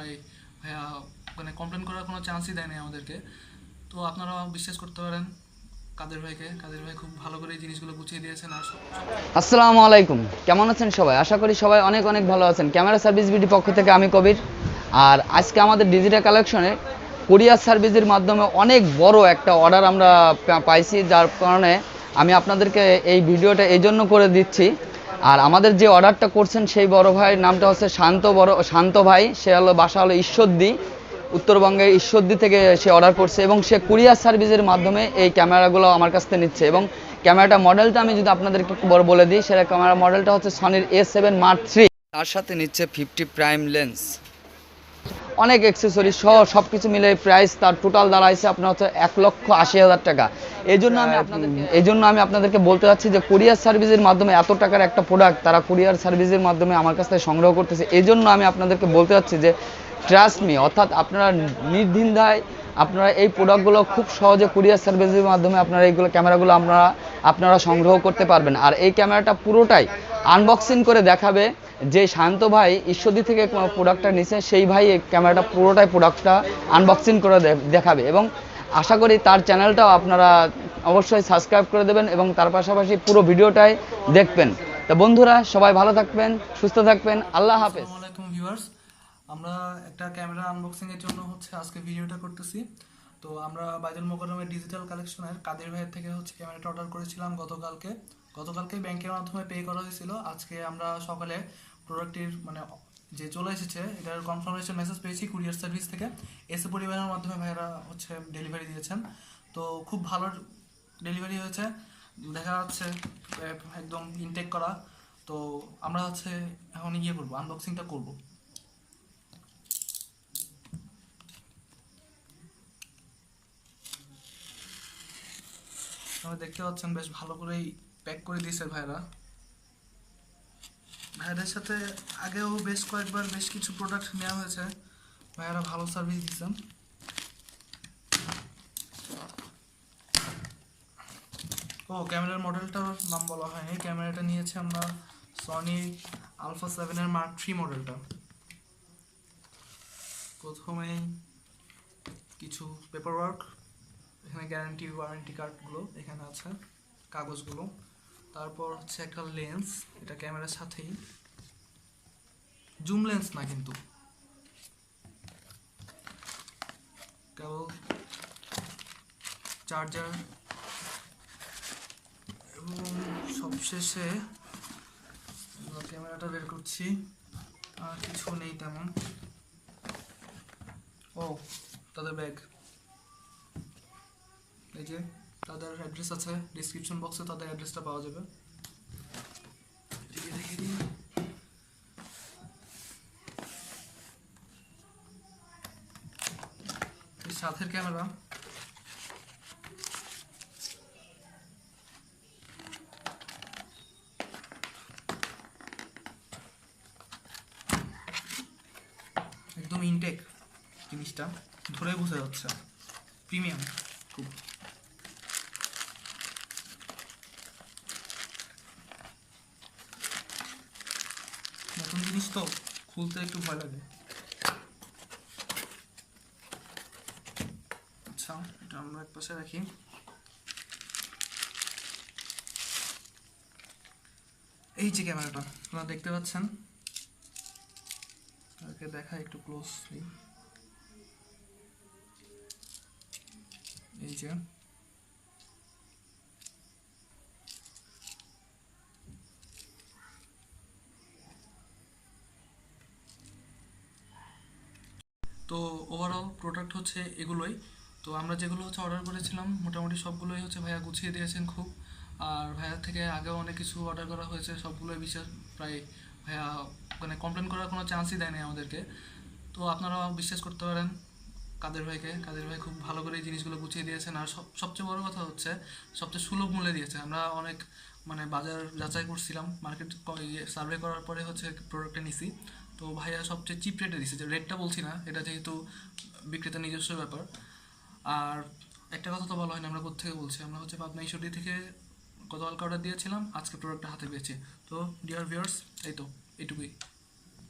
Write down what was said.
প্রায়, ভাইয়া মানে কমপ্লেন করার কোনো চান্সই দেয়নি আমাদেরকে। তো আপনারা বিশ্বাস করতে পারেন, কাদের ভাইকে। কাদের ভাই খুব ভালো করে জিনিসগুলো গুছিয়ে দিয়েছেন আর আসসালামু আলাইকুম। কেমন আছেন সবাই? আশা করি সবাই অনেক অনেক ভালো আছেন। ক্যামেরা সার্ভিস বিডি পক্ষ থেকে আমি কবির। আর আজকে আমাদের ডিজিটাল কালেকশনে কোরিয়ার সার্ভিসের মাধ্যমে অনেক বড় একটা অর্ডার আমরা পাইছি, যার কারণে আমি আপনাদেরকে এই ভিডিওটা এই জন্য করে দিচ্ছি। আর আমাদের যে অর্ডারটা করছেন সেই বড় ভাইয়ের নামটা হচ্ছে শান্ত বড় শান্ত ভাই। সে হলো বাসা হলো ঈশ্বরদি। উত্তরবঙ্গের ঈশ্বরদি থেকে সে অর্ডার করছে এবং সে কুরিয়ার সার্ভিসের মাধ্যমে এই ক্যামেরাগুলো আমার কাছ থেকে নিচ্ছে এবং ক্যামেরাটা মডেলটা আমি যদি আপনাদেরকে বড় বলে দিই, সেটা ক্যামেরা মডেলটা হচ্ছে সনির এ সেভেন মার্ক থ্রি তার সাথে নিচ্ছে ফিফটি প্রাইম লেন্স অনেক অ্যাক্সেসরি সহ সব কিছু মিলে প্রাইস তার টোটাল দাঁড়াইছে আপনার হচ্ছে এক লক্ষ আশি হাজার টাকা। এই জন্য আমি আপনাদের এই জন্য আমি আপনাদেরকে বলতে চাচ্ছি যে কুরিয়ার সার্ভিসের মাধ্যমে এত টাকার একটা প্রোডাক্ট তারা কুরিয়ার সার্ভিসের মাধ্যমে আমার কাছ থেকে সংগ্রহ করতেছে। এই জন্য আমি আপনাদেরকে বলতে চাচ্ছি যে ট্রাস্ট মি অর্থাৎ আপনারা নির্দ্বিন্ধায় আপনারা এই প্রোডাক্টগুলো খুব সহজে কুরিয়ার সার্ভিসের মাধ্যমে আপনারা এইগুলো ক্যামেরাগুলো আপনারা আপনারা সংগ্রহ করতে পারবেন। আর এই ক্যামেরাটা পুরোটাই আনবক্সিং করে দেখাবে। যে শান্ত ভাই ঈশ্বরদী থেকে প্রোডাক্টটা নিছে, সেই ভাই ক্যামেরাটা পুরোটাই প্রোডাক্টটা আনবক্সিং করে দেখাবে এবং আশা করি তার চ্যানেলটাও আপনারা অবশ্যই সাবস্ক্রাইব করে দেবেন এবং তার পাশাপাশি পুরো ভিডিওটাই দেখবেন। তো বন্ধুরা, সবাই ভালো থাকবেন, সুস্থ থাকবেন, আল্লাহ হাফেজ। ভিউয়ার্স আমরা একটা ক্যামেরা আনবক্সিং এর জন্য হচ্ছে আজকে ভিডিওটা করতেছি। তো আমরা বাইদুল মোকাররমের ডিজিটাল কালেকশনের কাদের ভাইয়ের থেকে হচ্ছে ক্যামেরাটা অর্ডার করেছিলাম গতকালকে। গতকালকে ব্যাংকের মাধ্যমে পে করা হয়েছিল। আজকে আমরা সকালে প্রোডাক্টটির মানে যে চলে এসেছে, এটার কনফার্মেশন মেসেজ পেয়েছি কুরিয়ার সার্ভিস থেকে। এসে পরিবারের মাধ্যমে ভাইয়েরা হচ্ছে ডেলিভারি দিয়েছেন। তো খুব ভালো ডেলিভারি হয়েছে। দেখা যাচ্ছে একদম ইনটেক করা। তো আমরা হচ্ছে এখন ইয়ে করব আনবক্সিংটা করব। দেখতে পাচ্ছেন, বেশ ভালো করেই প্যাক করে দিয়েছে ভাইরা ভাইদের সাথে আগেও বেশ কয়েকবার বেশ কিছু প্রোডাক্ট নেওয়া হয়েছে। ভাইয়ারা ভালো সার্ভিস দিচ্ছেন। ও, ক্যামেরার মডেলটার নাম বলা হয়নি ক্যামেরাটা নিয়েছে আমরা সনি আলফা সেভেনের মার্ক থ্রি মডেলটা প্রথমে কিছু পেপার ওয়ার্ক এখানে গ্যারান্টি ওয়ারেন্টি কার্ডগুলো এখানে আছে, কাগজগুলো। তারপর হচ্ছে একটা লেন্স এটা ক্যামেরার সাথেই। জুম লেন্স না কিন্তু। কেবল চার্জার এবং সবশেষে ক্যামেরাটা বের করছি। আর কিছু নেই তেমন। ও, তাদের ব্যাগ। এই যে, তাদের অ্যাড্রেস আছে। ডিসক্রিপশন বক্সে তাদের অ্যাড্রেসটা পাওয়া যাবে। দেখে দিই। সাথের ক্যামেরা। একদম ইনটেক জিনিসটা। ধরে বোঝা যাচ্ছে। প্রিমিয়াম খুব। নতুন জিনিস তো খুলতে একটু ভয় লাগে। আচ্ছা এটা আমরা এক পাশে রাখি এই যে ক্যামেরাটা আপনারা দেখতে পাচ্ছেন? তাকে দেখা একটু ক্লোজলি এই যে। তো ওভারঅল প্রোডাক্ট হচ্ছে এগুলোই। তো আমরা যেগুলো হচ্ছে অর্ডার করেছিলাম, মোটামুটি সবগুলোই হচ্ছে ভাইয়া গুছিয়ে দিয়েছেন খুব। আর ভাইয়ার থেকে আগেও অনেক কিছু অর্ডার করা হয়েছে, সবগুলোই বিশ্বাস প্রায় ভাইয়া মানে কমপ্লেন করার কোনো চান্সই দেয়নি আমাদেরকে। তো আপনারা বিশ্বাস করতে পারেন, কাদের ভাইকে, কাদের ভাই খুব ভালো করে এই জিনিসগুলো গুছিয়ে দিয়েছেন। আর সব সবচেয়ে বড় কথা হচ্ছে, সবচেয়ে সুলভ মূল্যে দিয়েছে। আমরা অনেক মানে বাজার যাচাই করছিলাম মার্কেট সার্ভে করার পরে হচ্ছে প্রোডাক্টটা নিছি। তো ভাইয়া সবচেয়ে চিপ রেটে দিছে, যে রেটটা বলছি না, এটা যেহেতু বিক্রেতার নিজস্ব ব্যাপার। আর একটা কথা তো বলা হয়নি, আমরা কোথেকে বলছি? আমরা হচ্ছে পাবনা ইস্যুটি থেকে গতকালকে অর্ডার দিয়েছিলাম, আজকে প্রোডাক্টটা হাতে পেয়েছি। তো ডিয়ার ভিউয়ার্স এই তো, এইটুকুই।